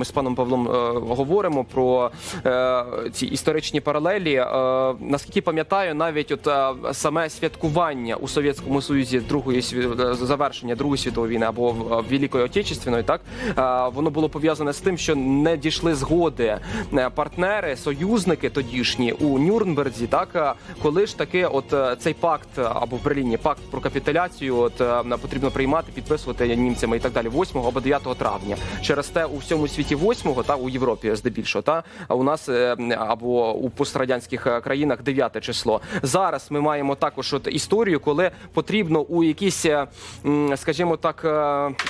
Ми з паном Павлом е, говоримо про е, ці історичні паралелі. Е, наскільки пам'ятаю, навіть от е, саме святкування у Совєтському Союзі другої е, завершення Другої світової війни або е, Великої Отечественної, так е, воно було пов'язане з тим, що не дійшли згоди е, партнери, союзники тодішні у Нюрнберзі, так коли ж таки, от цей пакт або в Берліні пакт про капітуляцію, от потрібно приймати, підписувати німцями і так далі, 8 або 9 травня. Через те у всьому світі 8 та у Європі здебільшого, та а у нас е, або у пострадянських е, країнах 9 число. Зараз ми маємо також от історію, коли потрібно у якийсь, е, скажімо так,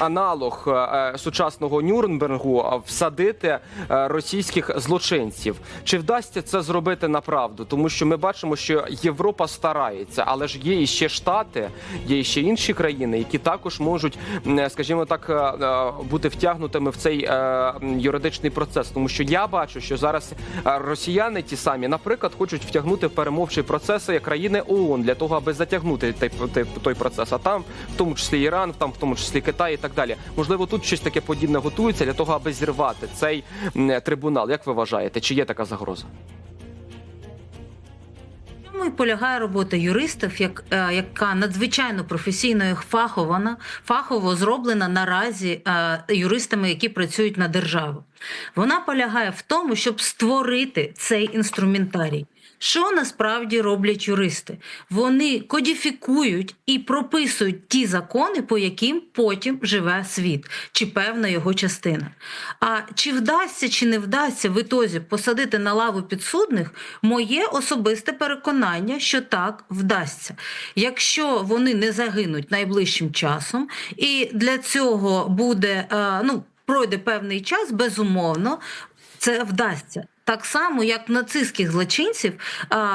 аналог сучасного Нюрнбергу всадити російських злочинців. Чи вдасться це зробити направду? Тому що ми бачимо, що Європа старається, але ж є іще штати, є іще інші країни, які також можуть, скажімо так, бути втягнутими в цей юридичний процес. Тому що я бачу, що зараз е, росіяни ті самі, наприклад, хочуть втягнути в перемовчі процеси країни ООН для того, аби затягнути той, той, той процес. А там, в тому числі Іран, там в тому числі Китай і так далі. Можливо, тут щось таке подібне готується для того, аби зірвати цей трибунал. Як ви вважаєте, чи є така загроза? Цьому і полягає робота юристів, як, е, яка надзвичайно професійно і фахована, фахово зроблена наразі е, юристами, які працюють на державу. Вона полягає в тому, щоб створити цей інструментарій. Що насправді роблять юристи? Вони кодифікують і прописують ті закони, по яким потім живе світ, чи певна його частина. А чи вдасться, чи не вдасться в ітозі посадити на лаву підсудних, моє особисте переконання, що так вдасться. Якщо вони не загинуть найближчим часом, і для цього буде е, ну. Пройде певний час, безумовно, це вдасться. Так само, як нацистських злочинців,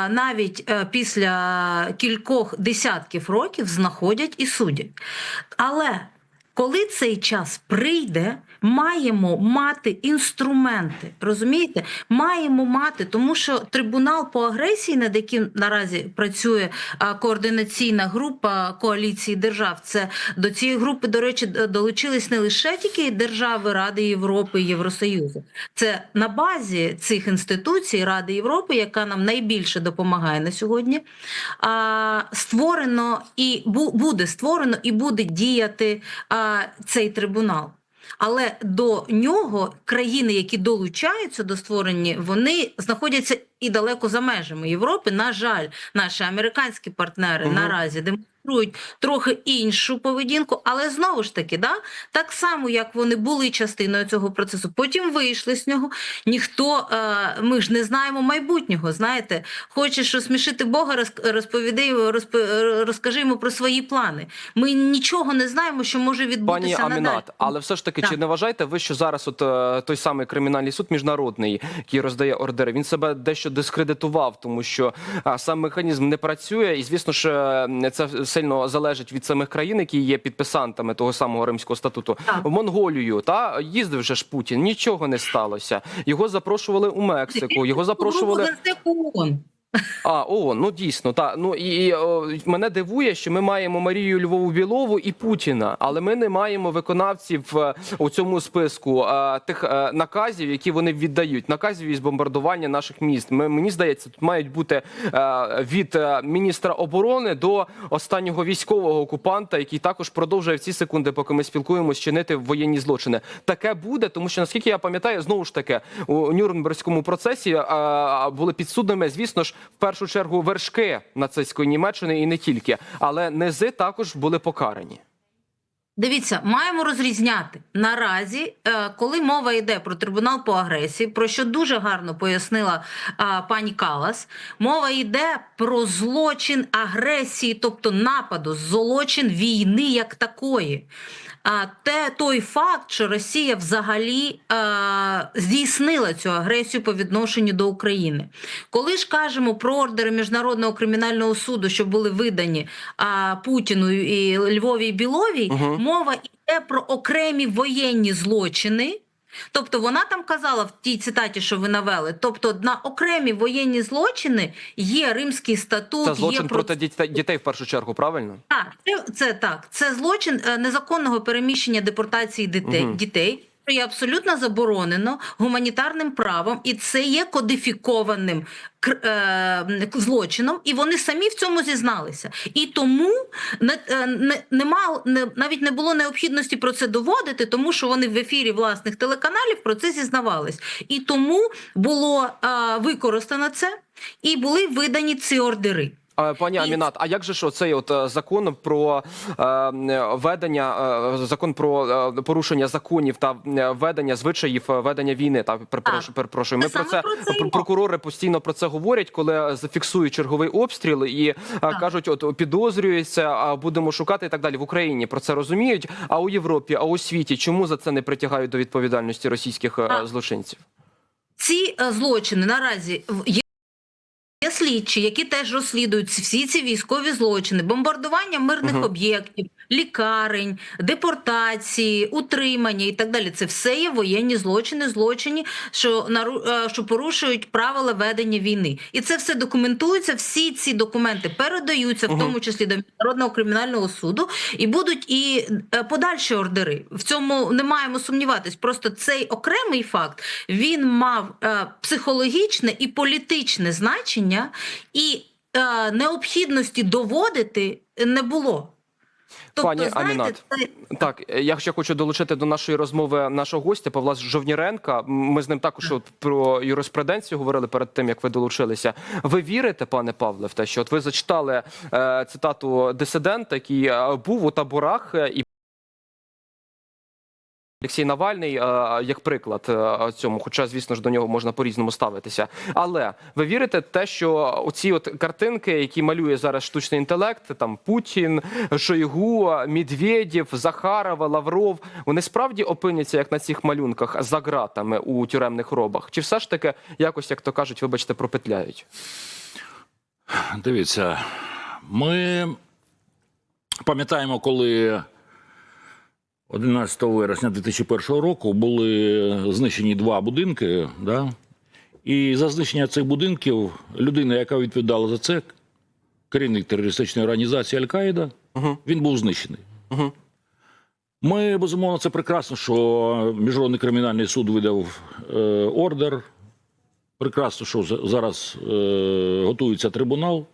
навіть е, після кількох десятків років знаходять і судять. Але коли цей час прийде, маємо мати інструменти. Розумієте? Маємо мати, тому що трибунал по агресії, над яким наразі працює координаційна група коаліції держав, це до цієї групи, до речі, долучились не лише тільки держави Ради Європи і Євросоюзу. Це на базі цих інституцій Ради Європи, яка нам найбільше допомагає на сьогодні. Створено і буде створено і буде діяти цей трибунал. Але до нього країни, які долучаються до створення, вони знаходяться і далеко за межами Європи. На жаль, наші американські партнери Мгм. наразі демонструють трохи іншу поведінку, але знову ж таки, да, так само як вони були частиною цього процесу, потім вийшли з нього. Ніхто е, ми ж не знаємо майбутнього. Знаєте, хочеш розсмішити Бога, роз- розповідай, розп- розкажи йому про свої плани. Ми нічого не знаємо, що може Пані відбутися надалі. Амінат, але все ж таки, Так. чи не вважаєте ви, що зараз от е, той самий кримінальний суд міжнародний, який роздає ордери, він себе дещо дискредитував, тому що сам механізм не працює, і звісно ж е, це сильно залежить від самих країн, які є підписантами того самого римського статуту. В Монголію та їздив же ж Путін, нічого не сталося. Його запрошували у Мексику, його запрошували. А, о, ну дійсно, так. Ну і, і о, мене дивує, що ми маємо Марію Львову Білову і Путіна, але ми не маємо виконавців е, у цьому списку е, тих е, наказів, які вони віддають. Наказів із бомбардування наших міст. Ми, мені здається, тут мають бути е, від е, міністра оборони до останнього військового окупанта, який також продовжує в ці секунди, поки ми спілкуємось, чинити воєнні злочини. Таке буде, тому що наскільки я пам'ятаю, знову ж таки у Нюрнберзькому процесі е, були підсудними, звісно ж, в першу чергу вершки нацистської Німеччини і не тільки, але низи також були покарані. Дивіться, маємо розрізняти наразі, е, коли мова йде про трибунал по агресії, про що дуже гарно пояснила пані Калас. Мова йде про злочин агресії, тобто нападу, злочин війни як такої. Те той факт, що Росія взагалі е, здійснила цю агресію по відношенню до України. Коли ж кажемо про ордери міжнародного кримінального суду, що були видані е, Путіну і Львові і Біловій, угу. мова йде про окремі воєнні злочини. Тобто вона там казала в тій цитаті, що ви навели. Тобто на окремі воєнні злочини є римський статут, Це злочин є... проти дітей, дітей в першу чергу, правильно? так, це, це так. Це злочин е, незаконного переміщення депортації дітей, Угу. дітей. Що є абсолютно заборонено гуманітарним правом, і це є кодифікованим е, злочином, і вони самі в цьому зізналися. І тому не, е, не, нема, не, навіть не було необхідності про це доводити, тому що вони в ефірі власних телеканалів про це зізнавались. І тому було е, використано це, і були видані ці ордери. Пані Амінат, а як же що цей от е, закон про е, ведення, е, закон про порушення законів та ведення звичаїв ведення війни? Та перепрошую. Ми про це, про прокурори постійно про це говорять, коли зафіксують черговий обстріл і кажуть, от підозрюється, а будемо шукати і так далі. В Україні про це розуміють. А у Європі, а у світі чому за це не притягають до відповідальності російських злочинців? Ці злочини наразі в- є. Слідчі, які теж розслідують всі ці військові злочини, бомбардування мирних Мгм. об'єктів, лікарень, депортації, утримання і так далі. Це все є воєнні злочини, злочини, що нару... е, що порушують правила ведення війни. І це все документується. Всі ці документи передаються, в Мгм. тому числі до міжнародного кримінального суду, і будуть і е, подальші ордери. В цьому не маємо сумніватись. Просто цей окремий факт він мав е, психологічне і політичне значення, і е, необхідності доводити не було. Тобто, Пані знаєте, Амінат, це Так, я ще хочу долучити до нашої розмови нашого гостя Павла Жовніренка. Ми з ним також от про юриспруденцію говорили перед тим, як ви долучилися. Ви вірите, пане Павле, в те, що от ви зачитали е, цитату дисидента, який е, був у таборах е, і. Олексій Навальний, е, як приклад е, цьому, хоча, звісно ж, до нього можна по-різному ставитися. Але ви вірите те, що оці от картинки, які малює зараз штучний інтелект, там Путін, Шойгу, Медведєв, Захарова, Лавров, вони справді опиняться як на цих малюнках за ґратами у тюремних робах? Чи все ж таки якось, як то кажуть, вибачте, пропетляють? Дивіться, ми пам'ятаємо, коли 11 вересня 2001 року були знищені два будинки, да? і за знищення цих будинків людина, яка відповідала за це, керівник терористичної організації Аль-Каїда, Угу. він був знищений. Угу. Ми безумовно це прекрасно, що міжнародний кримінальний суд видав е, ордер. Прекрасно, що зараз е, готується трибунал,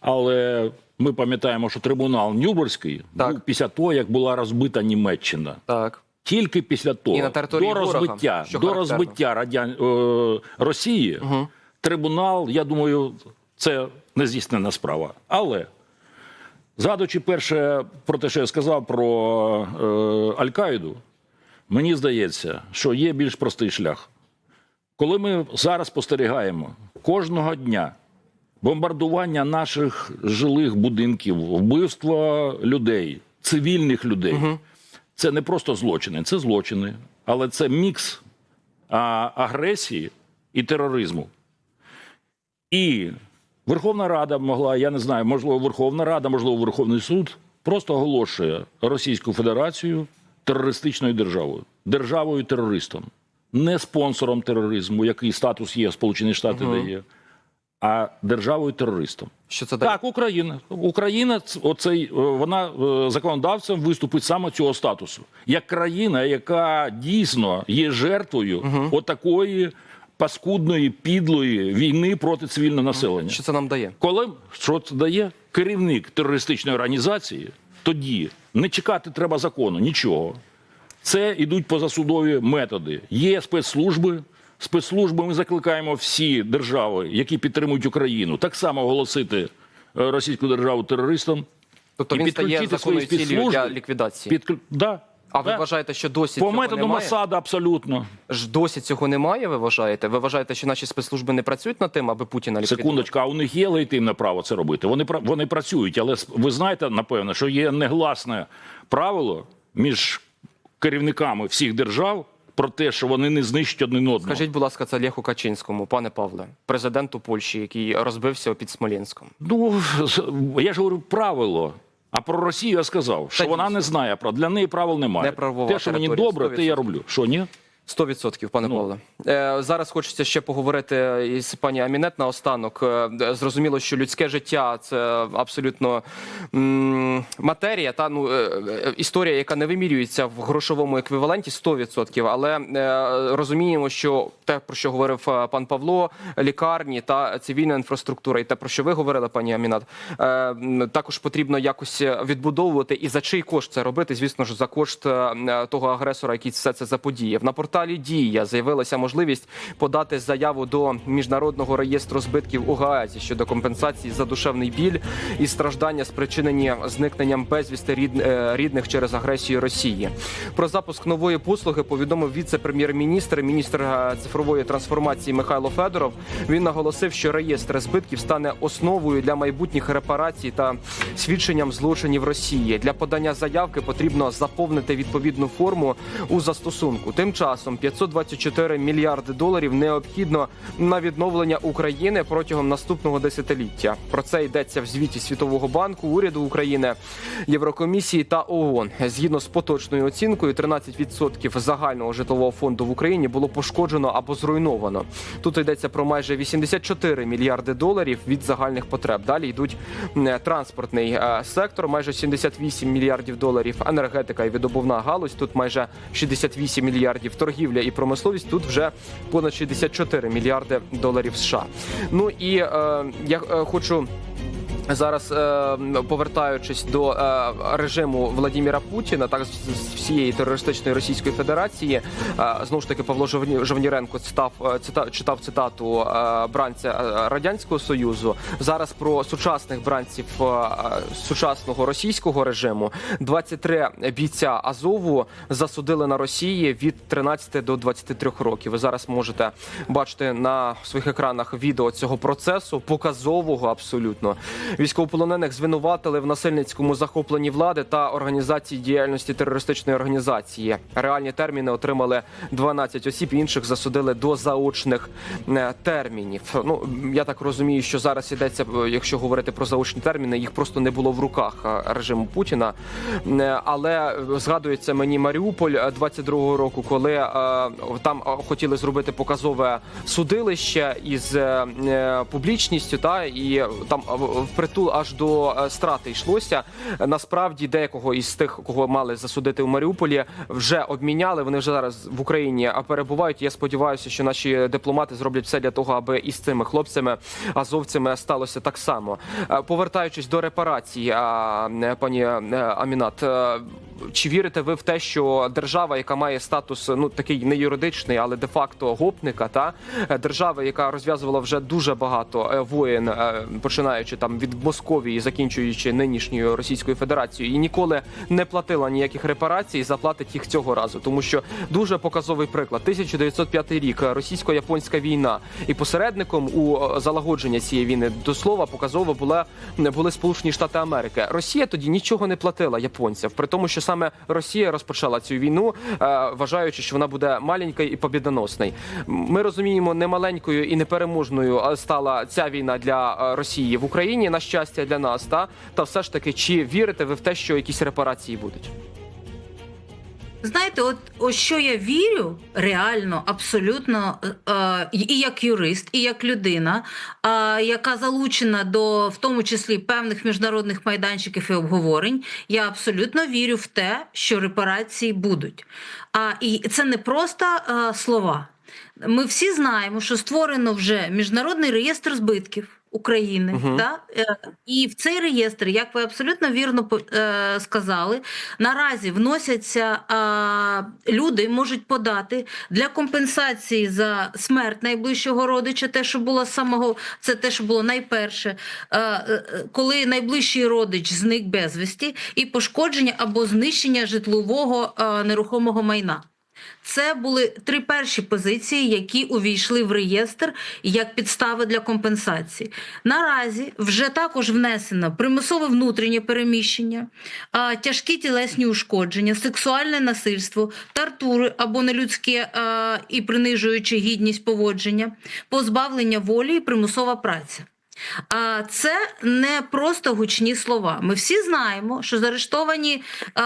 але ми пам'ятаємо, що трибунал Нюрнберзький Так. був після того, як була розбита Німеччина. Так. Тільки після того І на до розбиття, що до розбиття радян... е, Росії Угу. трибунал, я думаю, це нездійснена справа. Але згадуючи перше про те, що я сказав про е, Аль-Каїду, мені здається, що є більш простий шлях. Коли ми зараз спостерігаємо кожного дня бомбардування наших жилих будинків, вбивство людей, цивільних людей, це не просто злочини, це злочини, але це мікс а, агресії і тероризму. І Верховна Рада могла, я не знаю, можливо, Верховна Рада, можливо, Верховний суд просто оголошує Російську Федерацію терористичною державою, державою терористом, не спонсором тероризму, який статус є, Сполучені Штати дає, а державою терористом. Що це? Так, Україна. Україна оцей, е, вона е, законодавцем виступить саме цього статусу. Як країна, яка дійсно є жертвою отакої паскудної, підлої війни проти цивільного населення. Що це нам дає? Коли що це дає керівник терористичної організації, тоді не чекати треба закону, нічого. Це йдуть позасудові методи. Є спецслужби. Спецслужби ми закликаємо всі держави, які підтримують Україну, так само оголосити е, російську державу терористом. Тобто І він стає законною цілею для ліквідації. Підкр... Да. А ви вважаєте, що досі По цього методу немає? Масада абсолютно. Ж досі цього немає, ви вважаєте? Ви вважаєте, що наші спецслужби не працюють над тим, аби Путіна ліквідувати? Секундочку, а у них є легітимне право це робити. Вони вони працюють, але ви знаєте, напевно, що є негласне правило між керівниками всіх держав про те, що вони не знищать один одного. Скажіть, будь ласка, це Леху Качинському, пане Павле, президенту Польщі, який розбився під Смолінськом. Ну я ж говорю правило. А про Росію я сказав, що Та вона дійсно. не знає про для неї правил немає. Не те, що мені добре, те я роблю. Що ні? 100%, пане Ну. Павле. Е, зараз хочеться ще поговорити із пані Амінет наостанок. Е, Зрозуміло, що людське життя це абсолютно м, матерія, та ну е, е, історія, яка не вимірюється в грошовому еквіваленті 100%, але е, розуміємо, що те, про що говорив е, пан Павло, лікарні та цивільна інфраструктура, і те, про що ви говорили, пані Амінат, е, також потрібно якось відбудовувати і за чий кошт це робити. Звісно ж, за кошт е, того агресора, який все це заподіяв. На порталі Дія з'явилася можливість подати заяву до міжнародного реєстру збитків у Гаазі щодо компенсації за душевний біль і страждання, спричинені зникненням безвісти е, рідних через агресію Росії. Про запуск нової послуги повідомив віце-прем'єр-міністр, міністр е, цифрової трансформації Михайло Федоров. Він наголосив, що реєстр збитків стане основою для майбутніх репарацій та свідченням злочинів Росії. Для подання заявки потрібно заповнити відповідну форму у застосунку. Тим часом 524 мільярди доларів необхідно на відновлення України протягом наступного десятиліття. Про це йдеться в звіті Світового банку, уряду України, Єврокомісії та ООН. Згідно з поточною оцінкою, 13% загального житлового фонду в Україні було пошкоджено або зруйновано. Тут йдеться про майже 84 мільярди доларів від загальних потреб. Далі йдуть транспортний е, сектор, майже 78 мільярдів доларів. Енергетика і видобувна галузь тут майже 68 мільярдів. Торгівля і промисловість тут вже понад 64 мільярди доларів США. Ну і е, я е, хочу. Зараз е, повертаючись до е, режиму Владіміра Путіна, так з всієї терористичної Російської Федерації, е, знову ж таки Павло Жовні- Жовніренко цитав, цита, читав цитату бранця радянського союзу. Зараз про сучасних бранців сучасного російського режиму 23 бійця Азову засудили на Росії від 13 до 23 років. Ви зараз можете бачити на своїх екранах відео цього процесу, показового абсолютно. Військовополонених звинуватили в насильницькому захопленні влади та організації діяльності терористичної організації. Реальні терміни отримали 12 осіб, інших засудили до заочних е, термінів. Ну я так розумію, що зараз йдеться, е, якщо говорити про заочні терміни, їх просто не було в руках е, режиму Путіна. Але згадується мені Маріуполь е, 22-го року, коли там хотіли зробити показове судилище із публічністю, та і там е, впритул аж до е, страти йшлося. Насправді, деякого із тих, кого мали засудити в Маріуполі, вже обміняли. Вони вже зараз в Україні перебувають. Я сподіваюся, що наші дипломати зроблять все для того, аби із цими хлопцями азовцями сталося так само. Е, Повертаючись до репарації, е, пані е, Амінат. Чи вірите ви в те, що держава, яка має статус ну такий не юридичний, але де-факто гопника, та е, держава, яка розв'язувала вже дуже багато е, воєн, е, починаючи там від Московії, закінчуючи нинішньою Російською Федерацією, і ніколи не платила ніяких репарацій, заплатить їх цього разу, тому що дуже показовий приклад. 1905 рік російсько-японська війна, і посередником у залагодження цієї війни до слова показово була були Сполучені Штати Америки. Росія тоді нічого не платила японцям, при тому, що саме Росія розпочала цю війну, е, вважаючи, що вона буде маленькою і побідоносною. Ми розуміємо, не маленькою і непереможною е, стала ця війна для е, Росії в Україні. На щастя для нас, та та все ж таки, чи вірите ви в те, що якісь репарації будуть? Знаєте, от у що я вірю реально, абсолютно, е, і як юрист, і як людина, е, яка залучена до в тому числі певних міжнародних майданчиків і обговорень, я абсолютно вірю в те, що репарації будуть. А і це не просто е, слова. Ми всі знаємо, що створено вже міжнародний реєстр збитків. України, Мгм. да? Е, і в цей реєстр, як ви абсолютно вірно е, сказали, наразі вносяться е, люди, можуть подати для компенсації за смерть найближчого родича, те, що було самого, це те, що було найперше, е, е, коли найближчий родич зник безвісті, і пошкодження або знищення житлового е, нерухомого майна. Це були три перші позиції, які увійшли в реєстр як підстави для компенсації. Наразі вже також внесено примусове внутрішнє переміщення, тяжкі тілесні ушкодження, сексуальне насильство, тортури або нелюдське і принижуючи гідність поводження, позбавлення волі і примусова праця. Це не просто гучні слова. Ми всі знаємо, що заарештовані е,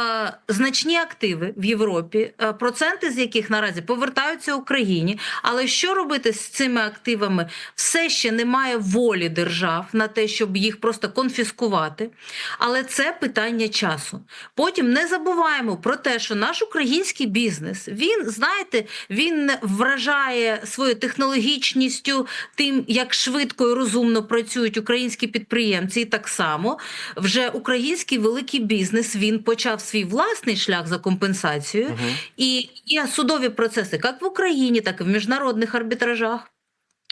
значні активи в Європі, е, проценти з яких наразі повертаються Україні. Але що робити з цими активами? Все ще немає волі держав на те, щоб їх просто конфіскувати. Але це питання часу. Потім не забуваємо про те, що наш український бізнес він, знаєте, він вражає своєю технологічністю, тим, як швидко і розумно працюють українські підприємці, і так само вже український великий бізнес він почав свій власний шлях за компенсацією, і є судові процеси як в Україні, так і в міжнародних арбітражах.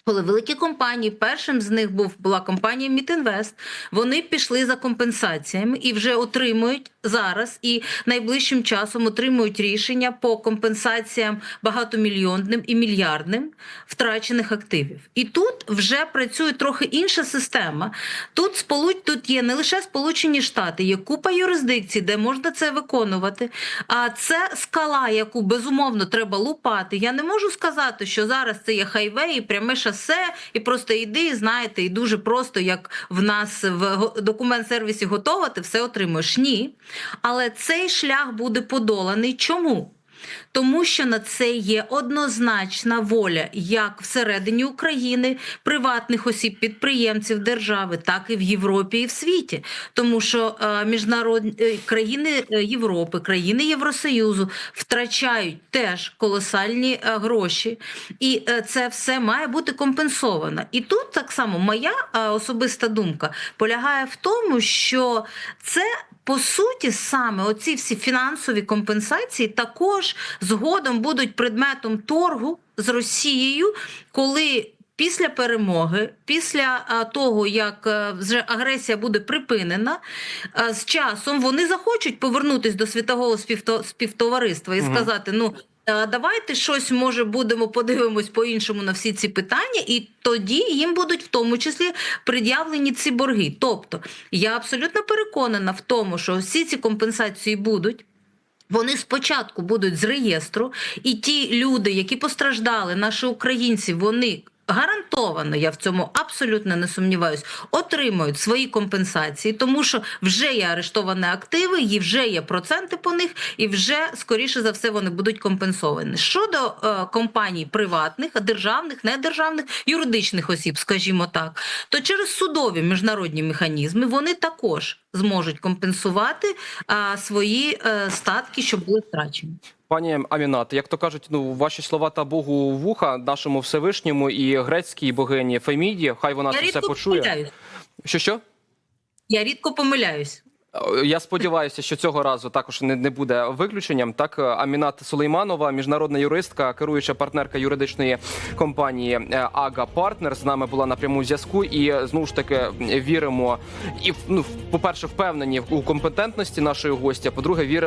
Коли великі компанії, першим з них був була компанія Мітінвест, вони пішли за компенсаціями і вже отримують зараз і найближчим часом отримують рішення по компенсаціям багатомільйонним і мільярдним втрачених активів. І тут вже працює трохи інша система. Тут сполуч тут є не лише Сполучені Штати, є купа юрисдикцій, де можна це виконувати. А це скала, яку безумовно треба лупати. Я не можу сказати, що зараз це є хайвей, і пряме шосе, і просто йди, знаєте, і дуже просто, як в нас в документ-сервісі готова, ти все отримуєш. Ні. Але цей шлях буде подоланий. Чому? Тому що на це є однозначна воля як всередині України, приватних осіб, підприємців держави, так і в Європі і в світі. Тому що е, міжнародні е, країни е, Європи, країни Євросоюзу втрачають теж колосальні гроші, і це все має бути компенсовано. І тут так само моя особиста думка полягає в тому, що це по суті, саме оці всі фінансові компенсації також згодом будуть предметом торгу з Росією, коли. Після перемоги, після того, як е, вже агресія буде припинена, е, з часом вони захочуть повернутися до світового співто- співтовариства і сказати: ну е, давайте щось може будемо подивимось по-іншому на всі ці питання, і тоді їм будуть в тому числі пред'явлені ці борги. Тобто я абсолютно переконана в тому, що всі ці компенсації будуть. Вони спочатку будуть з реєстру, і ті люди, які постраждали, наші українці, вони гарантовано, я в цьому абсолютно не сумніваюсь, отримують свої компенсації, тому що вже є арештовані активи, і вже є проценти по них, і вже скоріше за все вони будуть компенсовані. Щодо е, компаній приватних, державних, недержавних, юридичних осіб, скажімо так, то через судові міжнародні механізми вони також зможуть компенсувати а, свої е, статки, що були втрачені. Пані Амінат, як то кажуть, ну ваші слова та Богу вуха, нашому Всевишньому і грецькій богині Феміді, хай вона Я це все почує. помиляюсь. Що що? Я рідко помиляюсь. Е, Я сподіваюся, що цього разу також не, не буде виключенням. Так, е, Амінат Сулейманова, міжнародна юристка, керуюча партнерка юридичної компанії е, Ага Партнер, з нами була на прямому зв'язку. І знову ж таки віримо і ну, по перше, впевнені у компетентності нашої гості. По-друге, віримо.